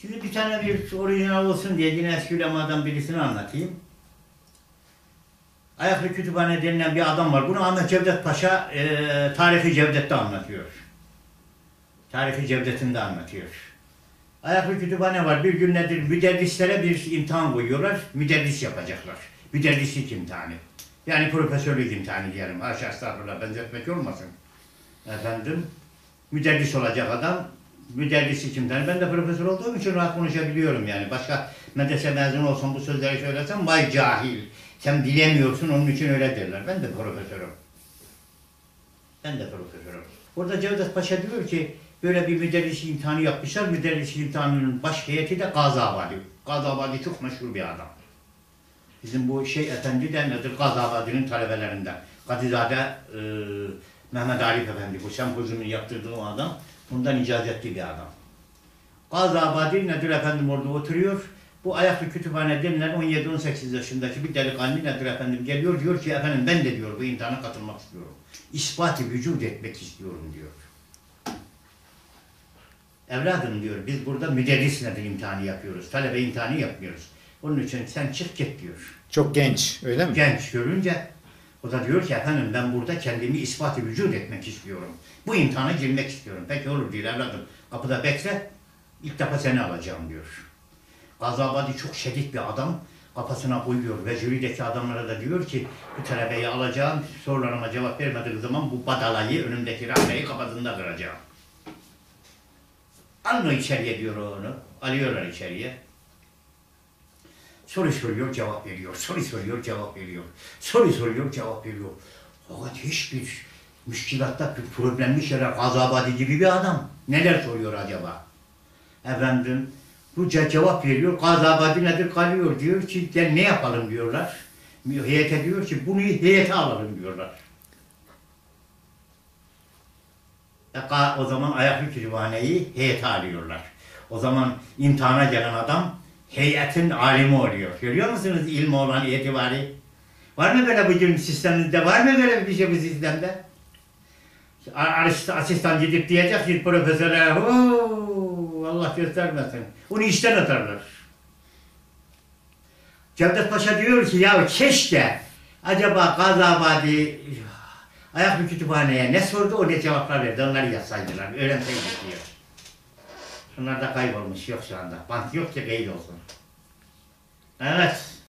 Şimdi bir tane bir orijinal olsun diye yine eski ulemadan birisini anlatayım. Ayaklı Kütüphane denilen bir adam var. Bunu Ahmet Cevdet Paşa e, Tarihi Cevdet'te anlatıyor. Tarihi Cevdet'inde anlatıyor. Ayaklı kütüphane var. Bir gün nedir? Müderrislere bir imtihan koyuyorlar. Müderris yapacaklar. Müderrislik imtihanı. Yani profesörlük imtihanı diyelim. Haşa estağfurullah benzetmek olmasın. Efendim, müderris olacak adam. Müderrislik imtihanı. Ben de profesör olduğum için rahat konuşabiliyorum yani. Başka medrese mezunu olsam bu sözleri söylesem vay cahil. Sen bilemiyorsun onun için öyle derler. Ben de profesörüm. Ben de profesörüm. Orada Cevdet Paşa diyor ki böyle bir müderris imtihanı yapmışlar. Müderris imtihanının baş heyeti de Gazabadi. Gazabadi çok meşhur bir adam. Bizim bu şey efendi de nedir? Gazabadi'nin talebelerinden. Kadizade e, Mehmet Arif Efendi. Bu sempozyumun yaptırdığı adam. Bundan icazetli bir adam. Gazabadi nedir efendim orada oturuyor. Bu ayaklı kütüphane denilen 17-18 yaşındaki bir delikanlı nedir efendim geliyor diyor ki efendim ben de diyor bu imtihana katılmak istiyorum. İspatı vücut etmek istiyorum diyor. Evladım diyor biz burada müderris nedir imtihanı yapıyoruz. Talebe imtihanı yapmıyoruz. Onun için sen çık git diyor. Çok genç öyle mi? Genç görünce o da diyor ki efendim ben burada kendimi ispatı vücut etmek istiyorum. Bu imtihana girmek istiyorum. Peki olur diyor evladım. Kapıda bekle. İlk defa seni alacağım diyor. Gazabadi çok şiddet bir adam. Kafasına koyuyor ve jürideki adamlara da diyor ki bu talebeyi alacağım. Sorularıma cevap vermediği zaman bu badalayı önümdeki rahmeyi kafasında kıracağım. Alın içeriye diyor onu. Alıyorlar içeriye. Soru soruyor, cevap veriyor. Soru soruyor, cevap veriyor. Soru soruyor, cevap veriyor. Fakat hiçbir müşkilatta, problemli şeyler, gazabadi gibi bir adam. Neler soruyor acaba? Efendim, bu ce- cevap veriyor. Gazabadi nedir kalıyor diyor ki "Ya ne yapalım diyorlar. Heyete diyor ki bunu heyete alalım diyorlar. E, O zaman ayaklı kütüphaneyi heyete alıyorlar. O zaman imtihana gelen adam heyetin alimi oluyor. Görüyor musunuz ilmi olan itibari? Var mı böyle bugün sistemimizde? Var mı böyle bir şey bu sistemde? Asistan gidip diyecek ki profesöre "Huu, Allah göstermesin. Onu işten atarlar. Cevdet Paşa diyor ki ya keşke acaba Gazabadi ayaklı kütüphaneye ne sordu o ne cevaplar verdi onları yazsaydılar. Öğrenseydik diyor. Bunlar da kaybolmuş yok şu anda. Bant yok ki kayıt olsun. Evet.